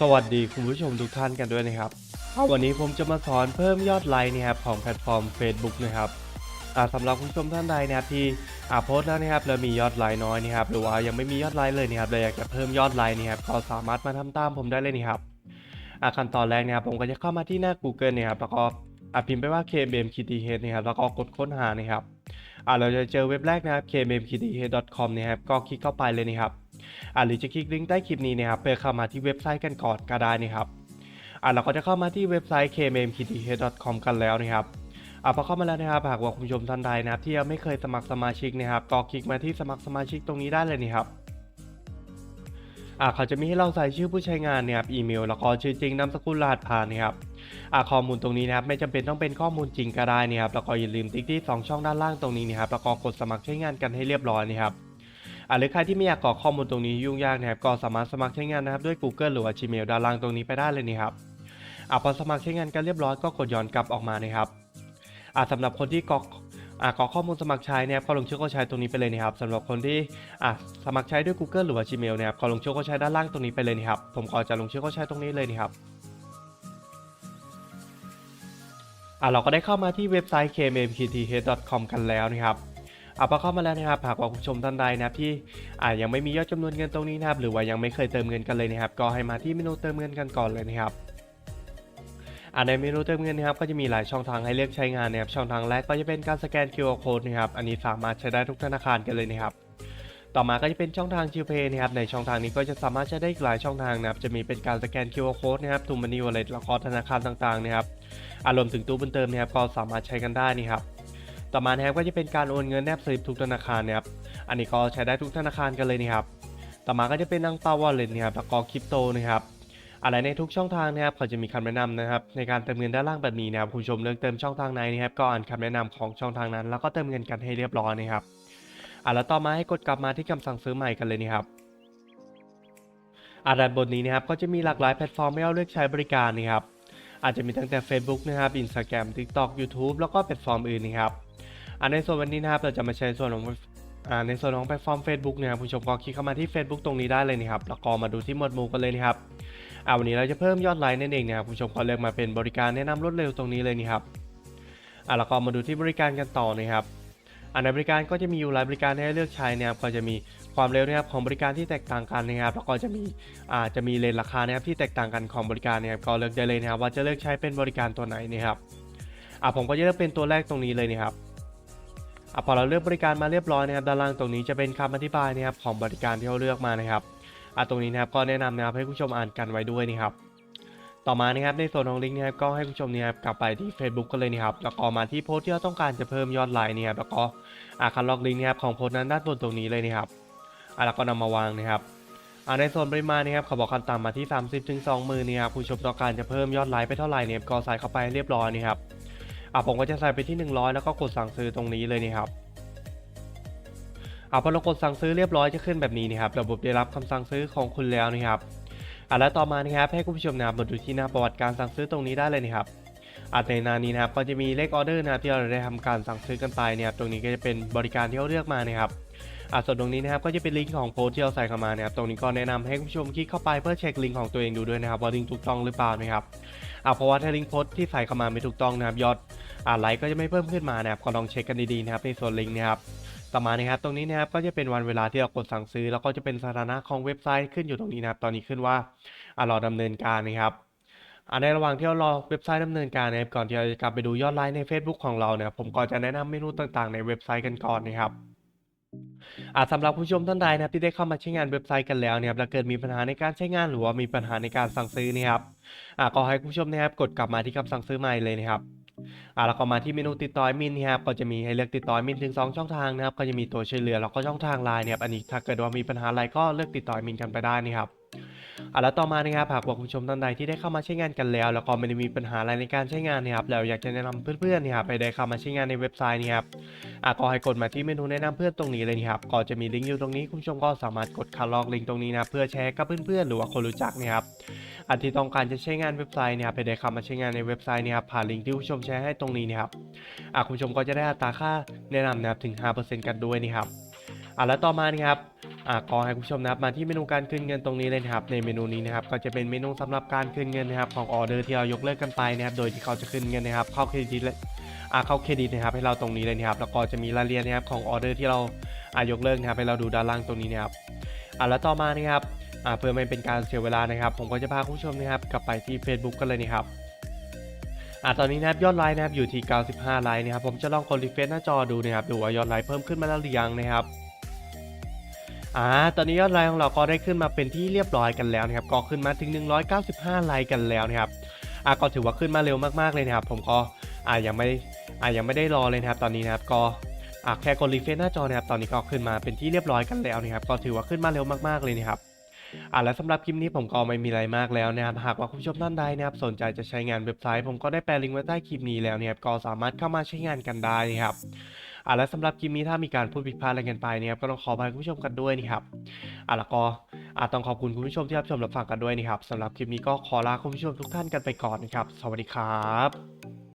สวัสดีคุณผู้ชมทุกท่านกันด้วยนะครับ วันนี้ผมจะมาสอนเพิ่มยอดไลค์นะครับของแพลตฟอร์ม Facebook นะครับอ่าสำหรับคุณผู้ชมท่านใดนะครับที่อ่าโพสต์แล้วนะครับแล้วมียอดไลค์น้อยนะครับหรือว่ายังไม่มียอดไลค์เลยนะครับเลยอยากจะเพิ่มยอดไลค์นะครับก็สามารถมาทำตามผมได้เลยนะครับอ่าขั้นตอนแรกนะครับผมก็จะเข้ามาที่หน้า Google นะครับแล้วก็อ่าพิมพ์ไปว่า kbmkth นะครับแล้วก็กดค้นหานะครับอ่าเราจะเจอเว็บแรกนะครับ kbmkth.com นะครับก็คลิกเข้าไปเลยนะครับอ่า หรือจะคลิกลิงก์ใต้คลิปนี้นะครับเพื่อเข้ามาที่เว็บไซต์กันก่อนก็ได้นะครับอ่าเราก็จะเข้ามาที่เว็บไซต์ kmmkth.com กันแล้วนะครับอ่าพอเข้ามาแล้วนะครับหากว่าคุณผู้ชมท่านใดนะครับ ที่ยังไม่เคยสมัครสมาชิกนะครับก็คลิกมาที่สมัครสมาชิกตรงนี้ได้เลยนะครับอ่าเขาจะมีให้เราใส่ชื่อผู้ใช้งานนะครับอีเมลแล้วก็ชื่อจริงนามสกุลรหัสผ่านนะครับอ่าข้อมูลตรงนี้นะครับไม่จำเป็นต้องเป็นข้อมูลจริงก็ได้นะครับแล้วก็อย่าลืมติ๊กที่สองช่องด้านล่างตรงนี้นะครับแล้วก็กดสมัครใช้งานกันให้เรียบร้อยนะครับ อ่าหรือใครที่ไม่อยากกรอกข้อมูลตรงนี้ยุ่งยากนะครับก็สามารถสมัครใช้งานนะครับด้วย Google หรือว่า Gmail ด้านล่างตรงนี้ไปได้เลยนี่ครับอ่าพอสมัครใช้งานกันเรียบร้อยก็กดย้อนกลับออกมานะครับอ่าสำหรับคนที่กรอกอ่ากรอกข้อมูลสมัครใช้นะครับก็ลงชื่อก็ใช้ตรงนี้ไปเลยนะครับสำหรับคนที่อ่าสมัครใช้ด้วย Google หรือว่า Gmail นะครับก็ลงชื่อก็ใช้ด้านล่างตรงนี้ไปเลยนะครับผมก็จะลงชื่อก็ใช้ตรงนี้เลยนะครับอ่าเราก็ได้เข้ามาที่เว็บไซต์ kmmkth.com กันแล้วนะครับ เอาพอเข้ามาแล้วนะครับหากว่าคุณผู้ชมท่านใดนะครับที่อ่ายังไม่มียอดจำนวนเงินตรงนี้นะครับหรือว่ายังไม่เคยเติมเงินกันเลยนะครับก็ให้มาที่เมนูเติมเงินกันก่อนเลยนะครับอ่าในเมนูเติมเงินนะครับก็จะมีหลายช่องทางให้เลือกใช้งานนะครับช่องทางแรกก็จะเป็นการสแกน QR code นะครับอันนี้สามารถใช้ได้ทุกธนาคารกันเลยนะครับต่อมาก็จะเป็นช่องทาง g p a y นะครับในช่องทางนี้ก็จะสามารถใช้ได้อีกหลายช่องทางนะครับจะมีเป็นการสแกน QR code นะครับทูมันนี่วอลเล็ตแล้วก็ธนาคารต่างๆนะครับอารวมถึงตู้บุญเติมนะครับก็สามารถใช้กันได้นี่ครับ ต่อมานะครับก็จะเป็นการโอนเงินแนบสลิปทุกธนาคารนะครับ อันนี้ก็ใช้ได้ทุกธนาคารกันเลยนะครับ ต่อมาก็จะเป็นนังเปาวอลเล็ตนะครับแล้วก็คริปโตนะครับอะไรในทุกช่องทางนะครับเขาจะมีคำแนะนำนะครับ ในการเติมเงินด้านล่างแบบนี้นะครับคุณผู้ชมเลือกเติมช่องทางไหนนะครับ ก็อ่านคำแนะนำของช่องทางนั้น แล้วก็เติมเงินกันให้เรียบร้อยนะครับอะแล้วต่อมาให้กดกลับมาที่คำสั่งซื้อใหม่กันเลยนะครับอะด้านบนนี้นะครับก็จะมีหลากหลายแพลตฟอร์มให้เราเลือกใช้บริการนะครับอาจจะมีตั้งแต่ Facebook นะครับ Instagram TikTok YouTube แล้วก็แพลตฟอร์มอื่นนะครับ อันในส่วนวันนี้นะครับเราจะมาใช้ส่วนของอ่าในส่วนของแพลตฟอร์ม Facebook นะครับผู้ชมก็คลิกเข้ามาที่ Facebook ตรงนี้ได้เลยนะครับแล้วก็มาดูที่หมวดหมู่กันเลยนะครับอ่าวันนี้เราจะเพิ่มยอดไลค์นั่นเองนะครับผู้ชมก็เลือกมาเป็นบริการแนะนำรวดเร็วตรงนี้เลยนี่ครับอ่าแล้วก็มาดูที่บริการกันต่อนะครับอันในบริการก็จะมีอยู่หลายบริการให้เลือกใช้นะครับก็จะมีความเร็วนะครับของบริการที่แตกต่างกันนะครับ แล้วก็จะมีอ่าจะมีเลนราคานะครับที่แตกต่างกันของบริการนะครับก็เลือกได้เลยนะครับว่าจะเลือกใช้เป็นบริการตัวไหนนะครับอ่าผมก็จะเลือกเป็นตัวแรกตรงนี้เลยนะครับ อะพอเราเลือกบริการมาเรียบร้อยนะครับด้านล่างตรงนี้จะเป็นคำอธิบายนะครับของบริการที่เราเลือกมานะครับอะตรงนี้นะครับก็แนะนำนะครับให้ผู้ชมอ่านกันไว้ด้วยนะครับต่อมานะครับในส่วนของลิงก์นะครับก็ให้ผู้ชมเนี่ยครับกลับไปที่ Facebook กันเลยนะครับแล้วก็มาที่โพสต์ที่เราต้องการจะเพิ่มยอดไลค์นะครับแล้วก็อะคันล็อกลิงก์นะครับของโพสต์นั้นด้านบนตรงนี้เลยนะครับอะแล้วก็นำมาวางนะครับอะในส่วนปริมาณนะครับเขาบอกขั้นต่ำมาที่ 30ถึง20,000นี่ครับผู้ชมต้องการจะเพิ่มยอดไลค์ไปเท่าไหร่เนี่ยก็ใส่เข้าไปเรียบร้อยนี่ครับ อะผมก็จะใส่ไปที่ 100 แล้วก็กดสั่งซื้อตรงนี้เลยนี่ครับอ่าพอเรากดสั่งซื้อเรียบร้อยจะขึ้นแบบนี้นะครับระบบได้รับคำสั่งซื้อของคุณแล้วนะครับอ่าแล้วต่อมานะครับให้คุณผู้ชมนะครับมาดูที่หน้าประวัติการสั่งซื้อตรงนี้ได้เลยนะครับอ่าในหนานี้นะครับก็จะมีเลขออเดอร์นะครับที่เราได้ทำการสั่งซื้อกันไปเนี่ยตรงนี้ก็จะเป็นบริการที่เราเลือกมานะครับอ่าส่วนตรงนี้นะครับก็จะเป็นลิงก์ของโพสที่เราใส่เข้ามานะครับตรงนี้ก็แนะนำให้คุณผู้ชมคลิกเข้าไปเพื่อเช็คลิงก์ของตัวเองดูด้วยนะครับว่าลิงก์ถูกต้องหรือเปล่านะครับอ่าเพราะว่าถ้าลิงก์โพสที่ใส่เข้ามาไม่ถูกต้องนะครับยอด ไลค์ก็จะไม่เพิ่มขึ้นมานะครับก็ลองเช็คกันดีๆนะครับในส่วนลิงก์นะครับต่อมานะครับตรงนี้นะครับก็จะเป็นวันเวลาที่เรากดสั่งซื้อ แล้วก็จะเป็นสถานะของเว็บไซต์ขึ้นอยู่ตรงนี้นะครับตอนนี้ขึ้นว่าอ่ารอดำเนินการนะครับในระหว่างที่เรารอเว็บไซต์ดำเนินการนะครับก่อนที่เราจะกลับไปดูยอดไลค์ใน Facebook ของเราเนี่ยผมก็จะแนะนำเมนูต่างๆ ในเว็บไซต์กันก่อนนะครับอาสำหรับผู้ชมท่านใดนะครับที่ได้เข้ามาใช้งานเว็บไซต์กันแล้วเนี่ยแล้วเกิดมีปัญหาในการใช้งานหรือว่ามีปัญหาในการสั่งซื้อนี่ครับอก็ให้ผู้ชมนะครับกดกลับมาที่คำสั่งซื้อใหม่เลยนะครับ อ่าแล้วก็มาที่เมนูติดต่อมินนะครับก็จะมีให้เลือกติดต่อมินถึง 2 ช่องทางนะครับก็จะมีตัวช่วยเหลือแล้วก็ช่องทางไลน์นะครับอันนี้ถ้าเกิดว่ามีปัญหาอะไรก็เลือกติดต่อมินกันไปได้นะครับอ่าแล้วต่อมานะครับหากว่าคุณผู้ชมท่านใดที่ได้เข้ามาใช้งานกันแล้ว แล้วก็ไม่ได้มีปัญหาอะไรในการใช้งานนะครับแล้วอยากจะแนะนำเพื่อนๆนะครับไปได้เข้ามาใช้งานในเว็บไซต์นี่ครับอ่าก็ให้กดมาที่เมนูแนะนำเพื่อนตรงนี้เลยนี่ครับก็จะมีลิงก์อยู่ตรงนี้คุณผู้ชมก็สามารถกดคัดลอกลิงก์ตรงนี้นะเพื่อแชร์กับเพื่อนๆหรือว่าคนรู้จักนะครับ อันที่ต้องการจะใช้งานเว็บไซต์เนี่ยไปได้เข้ามาใช้งานในเว็บไซต์เนี่ยครับผ่านลิงก์ที่ผู้ชมแชร์ให้ตรงนี้นะครับอะคุณผู้ชมก็จะได้อัตราค่าแนะนำนะครับถึง 5%กันด้วยนี่ครับอะแล้วต่อมานี่ครับอ่าก็ให้คุณผู้ชมนะครับมาที่เมนูการคืนเงินตรงนี้เลยนะครับในเมนูนี้นะครับก็จะเป็นเมนูสำหรับการคืนเงินนะครับของออเดอร์ที่เรายกเลิกกันไปนะครับโดยที่เขาจะคืนเงินนะครับเข้าเครดิตและอ่าเข้าเครดิตนะครับให้เราตรงนี้เลยนะครับแล้วก็จะมีรายละเอียดนะครับของออเดอร์ที่เราอ่ายกเลิกนะครับให้เราดูด้านล่างตรงนี้นะครับอ่าแล้วต่อมานะครับ เพื่อไม่เป็นการเสียเวลานะครับ ผมก็จะพาคุณผู้ชมนะครับกลับไปที่ Facebook กันเลยนะครับอ่าตอนนี้นะครับยอดไลค์นะครับอยู่ที่ 95 ไลค์นะครับผมจะลองกดรีเฟรชหน้าจอดูนะครับดูว่ายอดไลค์เพิ่มขึ้นมาแล้วหรือยังนะครับอ่าตอนนี้ยอดไลค์ของเราก็ได้ขึ้นมาเป็นที่เรียบร้อยกันแล้วนะครับก็ขึ้นมาถึง 195 ไลค์กันแล้วนะครับอ่าก็ถือว่าขึ้นมาเร็วมากๆเลยนะครับ ผมก็อ่ายังไม่อ่ายังไม่ได้รอเลยนะครับตอนนี้นะครับก็อ่าแค่กดรีเฟรชหน้าจอนะครับตอนนี้ก็ขึ้นมาเป็นที่เรียบร้อยกันแล้วนะครับก็ถือว่าขึ้นมาเร็วมากๆเลยนะครับ อ่าและสำหรับคลิปนี้ผมก็ไม่มีอะไรมากแล้วนะครับหากว่าคุณผู้ชมท่านใดนะครับสนใจจะใช้งานเว็บไซต์ ผมก็ได้แปะลิงก์ไว้ใต้คลิปนี้แล้วนะครับก็สามารถเข้ามาใช้งานกันได้นะครับอ่าและสำหรับคลิปนี้ถ้ามีการพูดผิดพลาดอะไรกันไปนะครับก็ต้องขออภัยคุณผู้ชมกันด้วยนะครับอ่าแล้วก็อ่าต้องขอบคุณคุณผู้ชมที่รับชมรับฟังกันด้วยนะครับสำหรับคลิปนี้ก็ขอลาคุณผู้ชมทุกท่านกันไปก่อนนะครับสวัสดีครับ